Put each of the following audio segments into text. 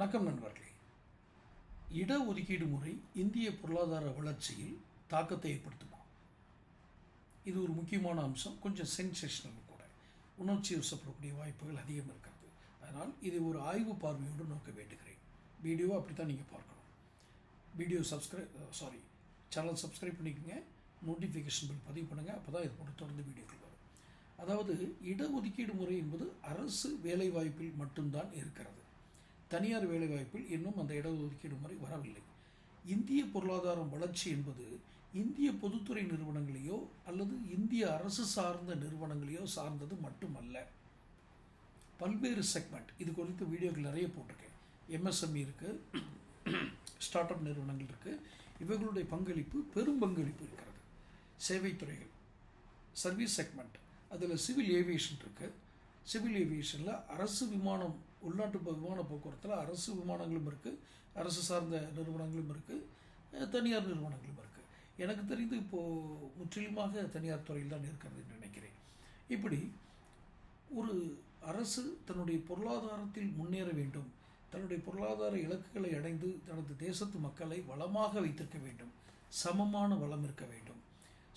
வணக்கம் நண்பர்களே. இடஒதுக்கீடு முறை இந்திய பொருளாதார வளர்ச்சியில் தாக்கத்தை ஏற்படுத்துமா? இது ஒரு முக்கியமான அம்சம் கொஞ்சம் சென்சேஷனல் கூட. உணர்ச்சி வசப்படக்கூடிய வாய்ப்புகள் அதிகம் இருக்கிறது. அதனால் இதை ஒரு ஆய்வு பார்வையோடு நோக்க வேண்டுகிறேன். வீடியோவை அப்படி தான் நீங்கள் பார்க்கணும் video subscribe sorry channel subscribe பண்ணிக்கோங்க. நோட்டிஃபிகேஷன் பில் பதிவு பண்ணுங்கள் அப்போ தான் இது போட்டு தொடர்ந்து வீடியோக்கள் வரும். அதாவது இடஒதுக்கீடு முறை என்பது அரசு வேலைவாய்ப்பில் மட்டும்தான் இருக்கிறது. தனியார் வேலைவாய்ப்பில் இன்னும் அந்த இடஒதுக்கீடு முறை வரவில்லை. இந்திய பொருளாதாரம் வளர்ச்சி என்பது இந்திய பொதுத்துறை நிறுவனங்களையோ அல்லது இந்திய அரசு சார்ந்த நிறுவனங்களையோ சார்ந்தது மட்டுமல்ல. பல்வேறு செக்மெண்ட் இது குறித்து வீடியோக்கள் நிறைய போட்டிருக்கேன். எம்எஸ்எம்இ இருக்குது ஸ்டார்ட் அப் நிறுவனங்கள் இருக்குது இவர்களுடைய பங்களிப்பு பெரும் பங்களிப்பு இருக்கிறது. சேவைத்துறைகள் சர்வீஸ் செக்மெண்ட் அதில் சிவில் ஏவியேஷன் இருக்குது சிவில் ஏவியேஷனில் அரசு விமானம் உள்நாட்டு விமான போக்குவரத்தில் அரசு விமானங்களும் இருக்குது அரசு சார்ந்த நிறுவனங்களும் இருக்குது தனியார் நிறுவனங்களும் இருக்குது எனக்கு தெரிந்து இப்போது முற்றிலுமாக தனியார் துறையில் தான் இருக்கிறது என்று நினைக்கிறேன். இப்படி ஒரு அரசு தன்னுடைய பொருளாதாரத்தில் முன்னேற வேண்டும். தன்னுடைய பொருளாதார இலக்குகளை அடைந்து தனது தேசத்து மக்களை வளமாக வைத்திருக்க வேண்டும். சமமான வளம் இருக்க வேண்டும்.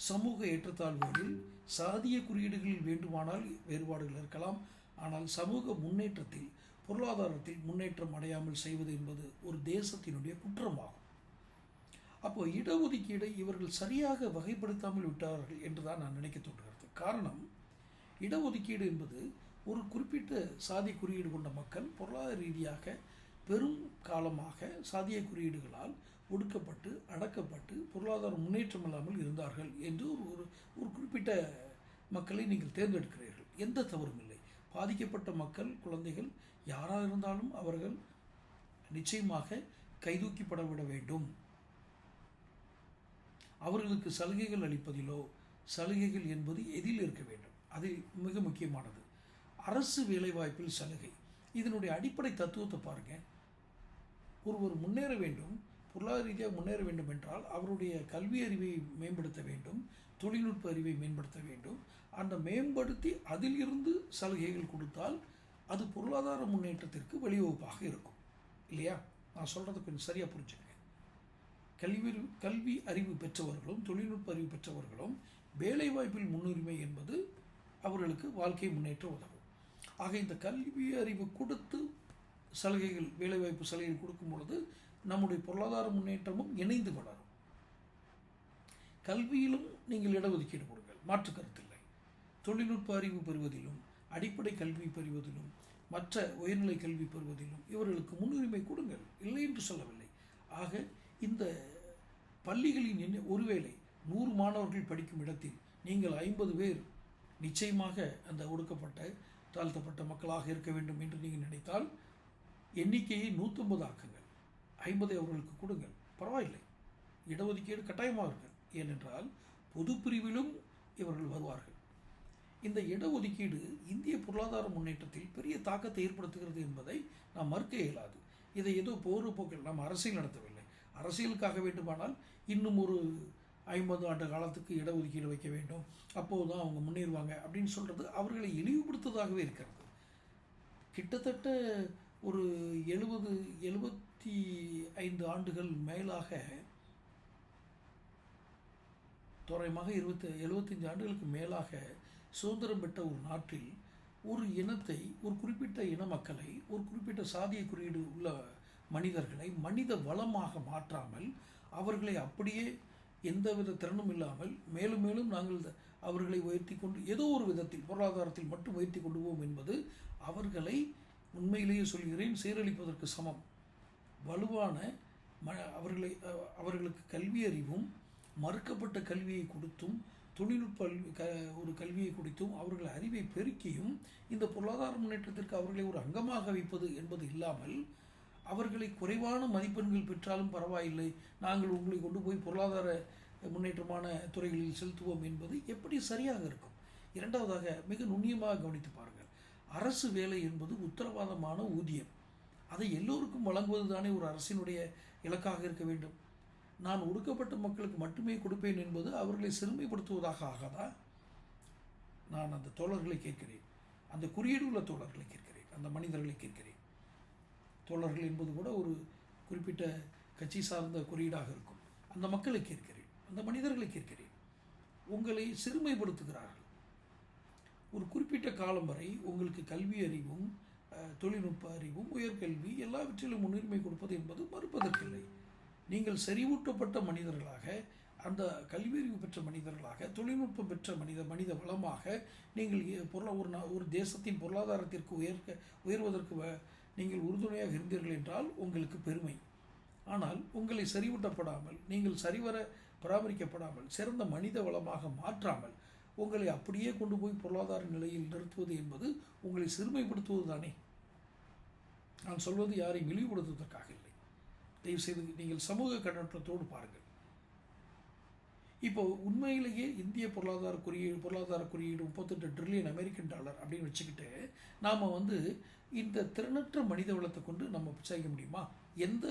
சமூக ஏற்றத்தாழ்வுகளில் சாதிய குறியீடுகளில் வேண்டுமானால் வேறுபாடுகள் இருக்கலாம். ஆனால் சமூக முன்னேற்றத்தில் பொருளாதாரத்தில் முன்னேற்றம் அடையாமல் செய்வது என்பது ஒரு தேசத்தினுடைய குற்றமாகும். அப்போ இடஒதுக்கீடை இவர்கள் சரியாக வகைப்படுத்தாமல் விட்டார்கள் என்று தான் நான் நினைக்க தோன்றுகிறது. காரணம் இடஒதுக்கீடு என்பது ஒரு குறிப்பிட்ட சாதி குறியீடு கொண்ட மக்கள் பொருளாதார ரீதியாக பெரும் காலமாக சாதிய குறியீடுகளால் ஒடுக்கப்பட்டு அடக்கப்பட்டு பொருளாதார முன்னேற்றம் இல்லாமல் இருந்தார்கள் என்று ஒரு ஒரு ஒரு குறிப்பிட்ட மக்களை நீங்கள் தேர்ந்தெடுக்கிறீர்கள். எந்த தவறும் இல்லை. பாதிக்கப்பட்ட மக்கள் குழந்தைகள் யாராக இருந்தாலும் அவர்கள் நிச்சயமாக கைதூக்கிப்பட விட வேண்டும் அவர்களுக்கு சலுகைகள் அளிப்பதிலோ சலுகைகள் என்பது எதில் இருக்க வேண்டும்? அது மிக முக்கியமானது. அரசு வேலைவாய்ப்பில் சலுகை. இதனுடைய அடிப்படை தத்துவத்தை பாருங்க. ஒருவர் முன்னேற வேண்டும் பொருளாதார ரீதியாக முன்னேற வேண்டும் என்றால் அவருடைய கல்வி அறிவை மேம்படுத்த வேண்டும் தொழில்நுட்ப அறிவை மேம்படுத்த வேண்டும். அந்த மேம்படுத்தி அதிலிருந்து சலுகைகள் கொடுத்தால் அது பொருளாதார முன்னேற்றத்திற்கு வழிவகுப்பாக இருக்கும். இல்லையா? நான் சொல்கிறது கொஞ்சம் சரியாக புரிஞ்சுக்கங்க. கல்வி அறிவு- கல்வி அறிவு பெற்றவர்களும் தொழில்நுட்ப அறிவு பெற்றவர்களும் வேலைவாய்ப்பில் முன்னுரிமை என்பது அவர்களுக்கு வாழ்க்கை முன்னேற்ற உதவும். ஆக இந்த கல்வி அறிவு கொடுத்து சலுகைகள் வேலைவாய்ப்பு சலுகைகள் கொடுக்கும் பொழுது நம்முடைய பொருளாதார முன்னேற்றமும் இணைந்து வளரும். கல்வியிலும் நீங்கள் இடஒதுக்கீடு கொடுங்கள். மாற்று கருத்தில்லை தொழில்நுட்ப அறிவு பெறுவதிலும் அடிப்படை கல்வி பெறுவதிலும் மற்ற உயர்நிலை கல்வி பெறுவதிலும் இவர்களுக்கு முன்னுரிமை கொடுங்கள். இல்லை என்று சொல்லவில்லை. ஆக இந்த பள்ளிகளின் என்ன ஒருவேளை நூறு மாணவர்கள் படிக்கும் இடத்தில் நீங்கள் ஐம்பது பேர் நிச்சயமாக அந்த ஒடுக்கப்பட்ட தாழ்த்தப்பட்ட மக்களாக இருக்க வேண்டும் என்று நீங்கள் நினைத்தால் எண்ணிக்கையை நூற்றம்பது ஆக்குங்கள். ஐம்பதை அவர்களுக்கு கொடுங்கள். பரவாயில்லை. இடஒதுக்கீடு கட்டாயமாக இருக்கும் ஏனென்றால் பொது பிரிவிலும் இவர்கள் வருவார்கள். இந்த இடஒதுக்கீடு இந்திய பொருளாதார முன்னேற்றத்தில் பெரிய தாக்கத்தை ஏற்படுத்துகிறது என்பதை நாம் மறுக்க இயலாது. இதை ஏதோ போக்கில் நாம் அரசியல் நடத்தவில்லை. அரசியலுக்காக வேண்டுமானால் இன்னும் ஒரு ஐம்பது ஆண்டு காலத்துக்கு இடஒதுக்கீடு வைக்க வேண்டும். அப்போது தான் அவங்க முன்னேறுவாங்க அப்படின்னு சொல்கிறது அவர்களை இழிவுபடுத்துவதாகவே இருக்கிறது. கிட்டத்தட்ட ஒரு எழுபது எழுபத்தி ஐந்து ஆண்டுகள் மேலாக தோராயமாக இருபத்தி எழுபத்தஞ்சு ஆண்டுகளுக்கு மேலாக சுதந்திரம் பெற்ற ஒரு நாட்டில் ஒரு இனத்தை ஒரு குறிப்பிட்ட இன மக்களை ஒரு குறிப்பிட்ட சாதிய குறியீடு உள்ள மனிதர்களை மனித வளமாக மாற்றாமல் அவர்களை அப்படியே எந்தவித திறனும் இல்லாமல் மேலும் மேலும் நாங்கள் த- அவர்களை உயர்த்தி கொண்டு ஏதோ ஒரு விதத்தில் பொருளாதாரத்தில் மட்டும் உயர்த்தி கொண்டுவோம் என்பது அவர்களை உண்மையிலேயே சொல்கிறேன் சீரழிப்பதற்கு சமம். வலுவான ம அவர்களை அவர்களுக்கு கல்வி அறிவும் மறுக்கப்பட்ட கல்வியை கொடுத்தும் தொழில்நுட்ப கல்வி க ஒரு கல்வியை கொடுத்தும் அவர்கள் அறிவை பெருக்கியும் இந்த பொருளாதார முன்னேற்றத்திற்கு அவர்களை ஒரு அங்கமாக வைப்பது என்பது இல்லாமல் அவர்களை குறைவான மதிப்பெண்கள் பெற்றாலும் பரவாயில்லை. நாங்கள் உங்களை கொண்டு போய் பொருளாதார முன்னேற்றமான துறைகளில் செலுத்துவோம் என்பது எப்படி சரியாக இருக்கும்? இரண்டாவதாக மிக நுண்ணியமாக கவனித்து பாருங்கள். அரசு வேலை என்பது உத்தரவாதமான ஊதியம். அதை எல்லோருக்கும் வழங்குவது தானே ஒரு அரசினுடைய இலக்காக இருக்க வேண்டும். நான் ஒடுக்கப்பட்ட மக்களுக்கு மட்டுமே கொடுப்பேன் என்பது அவர்களை சிறுமைப்படுத்துவதாக ஆகாதா? நான் அந்த தோழர்களை கேட்கிறேன். அந்த குறியீடு உள்ள தோழர்களை கேட்கிறேன். அந்த மனிதர்களை கேட்கிறேன். தோழர்கள் என்பது கூட ஒரு குறிப்பிட்ட கட்சி சார்ந்த குறியீடாக இருக்கும். அந்த மக்களை கேட்கிறேன். அந்த மனிதர்களை கேட்கிறேன். உங்களை சிறுமைப்படுத்துகிறார்கள். ஒரு குறிப்பிட்ட காலம் வரை உங்களுக்கு கல்வி அறிவும் தொழில்நுட்ப அறிவும் உயர்கல்வி எல்லாவற்றிலும் முன்னுரிமை கொடுப்பது என்பது மறுப்பதற்கில்லை. நீங்கள் செறிவூட்டப்பட்ட மனிதர்களாக அந்த கல்வியறிவு பெற்ற மனிதர்களாக தொழில்நுட்பம் பெற்ற மனித மனித வளமாக நீங்கள் பொருளா ஒரு நா- ஒரு தேசத்தின் பொருளாதாரத்திற்கு உயர்க்க உயர்வதற்கு வ- நீங்கள் உறுதுணையாக இருந்தீர்கள் என்றால் உங்களுக்கு பெருமை. ஆனால் உங்களை சரிவூட்டப்படாமல் நீங்கள் சரிவர பராமரிக்கப்படாமல் சிறந்த மனித வளமாக மாற்றாமல் உங்களை அப்படியே கொண்டு போய் பொருளாதார நிலையில் நிறுத்துவது என்பது உங்களை சிறுமைப்படுத்துவது தானே? நான் சொல்வது யாரையும் இழிவுபடுத்துவதற்காக இல்லை. தயவுசெய்து நீங்கள் சமூக கண்ணோட்டத்தோடு பாருங்கள். இப்போ உண்மையிலேயே இந்திய பொருளாதார குறியீடு பொருளாதார குறியீடு முப்பத்தெட்டு ட்ரில்லியன் அமெரிக்கன் டாலர் அப்படின்னு வச்சுக்கிட்டு நாம் வந்து இந்த திறனற்ற மனித வளத்தை கொண்டு நம்ம செய்ய முடியுமா? எந்த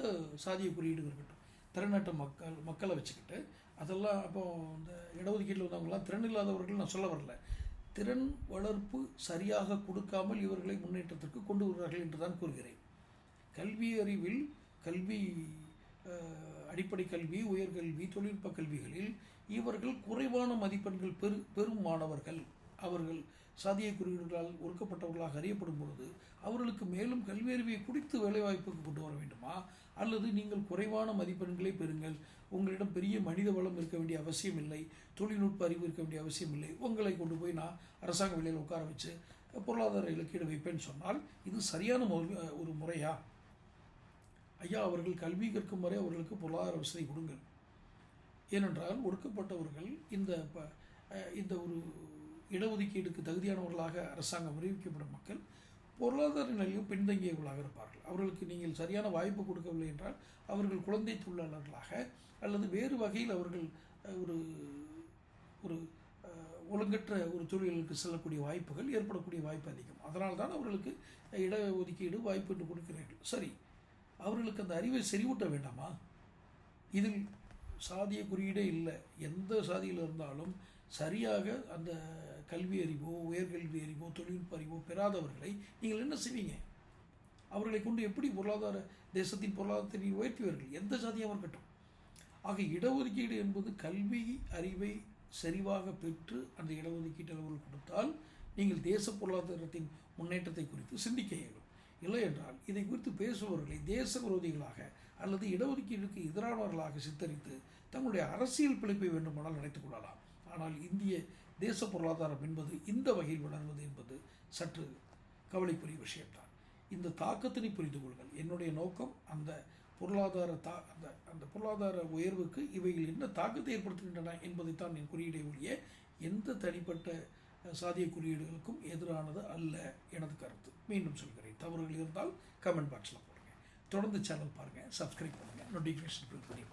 சாதிய குறியீடு இருக்கட்டும். திறனற்ற மக்கள் மக்களை வச்சுக்கிட்டு அதெல்லாம் அப்போ இந்த இடஒதுக்கீட்டில் வந்தவங்களாம் திறன் இல்லாதவர்கள் நான் சொல்ல வரல. திறன் வளர்ப்பு சரியாக கொடுக்காமல் இவர்களை முன்னேற்றத்திற்கு கொண்டு வருகிறார்கள் என்று தான் கூறுகிறேன். கல்வி அறிவில் கல்வி அடிப்படை கல்வி உயர்கல்வி தொழில்நுட்ப கல்விகளில் இவர்கள் குறைவான மதிப்பெண்கள் பெரு பெறும் மாணவர்கள். அவர்கள் சாதிய குறியீடுகளால் ஒடுக்கப்பட்டவர்களாக அறியப்படும் பொழுது அவர்களுக்கு மேலும் கல்வி அறிவியை குடித்து வேலைவாய்ப்புக்கு கொண்டு வர வேண்டுமா? அல்லது நீங்கள் குறைவான மதிப்பெண்களை பெறுங்கள். உங்களிடம் பெரிய மனித வளம் இருக்க வேண்டிய அவசியம் இல்லை. தொழில்நுட்ப அறிவு இருக்க வேண்டிய அவசியம் இல்லை. உங்களை கொண்டு போய் நான் அரசாங்க வேலையில் உட்கார வச்சு பொருளாதார இலக்கீடு வைப்பேன்னு சொன்னால் இது சரியான ஒரு முறையா? ஐயா அவர்கள் கல்வி கற்கும் வரை அவர்களுக்கு பொருளாதார வசதி கொடுங்கள். ஏனென்றால் ஒடுக்கப்பட்டவர்கள் இந்த ப- இந்த ஒரு இடஒதுக்கீடுக்கு தகுதியானவர்களாக அரசாங்கம் அறிவிக்கப்படும் மக்கள் பொருளாதார நிலையும் பின்தங்கியவர்களாக இருப்பார்கள். அவர்களுக்கு நீங்கள் சரியான வாய்ப்பு கொடுக்கவில்லை என்றால் அவர்கள் குழந்தை தொழிலாளர்களாக அல்லது வேறு வகையில் அவர்கள் ஒரு ஒரு ஒழுங்கற்ற ஒரு தொழில்களுக்கு செல்லக்கூடிய வாய்ப்புகள் ஏற்படக்கூடிய வாய்ப்பு அதிகம். அதனால் தான் அவர்களுக்கு இட ஒதுக்கீடு வாய்ப்பு என்று கொடுக்கிறீர்கள். சரி அவர்களுக்கு அந்த அறிவை செறிவூட்ட வேண்டாமா? இதில் சாதிய குறியீடே இல்லை. எந்த சாதியில் இருந்தாலும் சரியாக அந்த கல்வி அறிவோ உயர்கல்வி அறிவோ தொழில்நுட்ப அறிவோ பெறாதவர்களை நீங்கள் என்ன செய்வீங்க? அவர்களை கொண்டு எப்படி பொருளாதார தேசத்தின் பொருளாதாரத்தை நீங்கள் உயர்த்துவீர்கள்? எந்த சாதியாக இருக்கட்டும் ஆக இடஒதுக்கீடு என்பது கல்வி அறிவை சரிவாக பெற்று அந்த இடஒதுக்கீட்டு அவர்கள் கொடுத்தால் நீங்கள் தேச பொருளாதாரத்தின் முன்னேற்றத்தை குறித்து சிந்திக்க இயலும். இல்லை என்றால் இதை குறித்து பேசுபவர்களை தேச விரோதிகளாக அல்லது இடஒதுக்கீடுக்கு எதிரானவர்களாக சித்தரித்து தங்களுடைய அரசியல் பிழைப்பை வேண்டுமானால் நினைத்துக் கொள்ளலாம். ஆனால் இந்திய தேச பொருளாதாரம் என்பது இந்த வகையில் வளர்வது என்பது சற்று கவலைக்குரிய விஷயம்தான். இந்த தாக்கத்தினை புரிந்து கொள்ளுங்கள். என்னுடைய நோக்கம் அந்த பொருளாதார தா அந்த அந்த பொருளாதார உயர்வுக்கு இவைகள் என்ன தாக்கத்தை ஏற்படுத்துகின்றன என்பதைத்தான் என் குறியீடை ஒழிய எந்த தனிப்பட்ட சாதிய குறியீடுகளுக்கும் எதிரானது அல்ல எனது கருத்து. மீண்டும் சொல்கிறேன். தவறுகள் இருந்தால் கமெண்ட் பாக்ஸில் போடுங்க. தொடர்ந்து சேனல் பாருங்கள் சப்ஸ்கிரைப் பண்ணுங்கள் நோட்டிஃபிகேஷன் பில் பண்ணி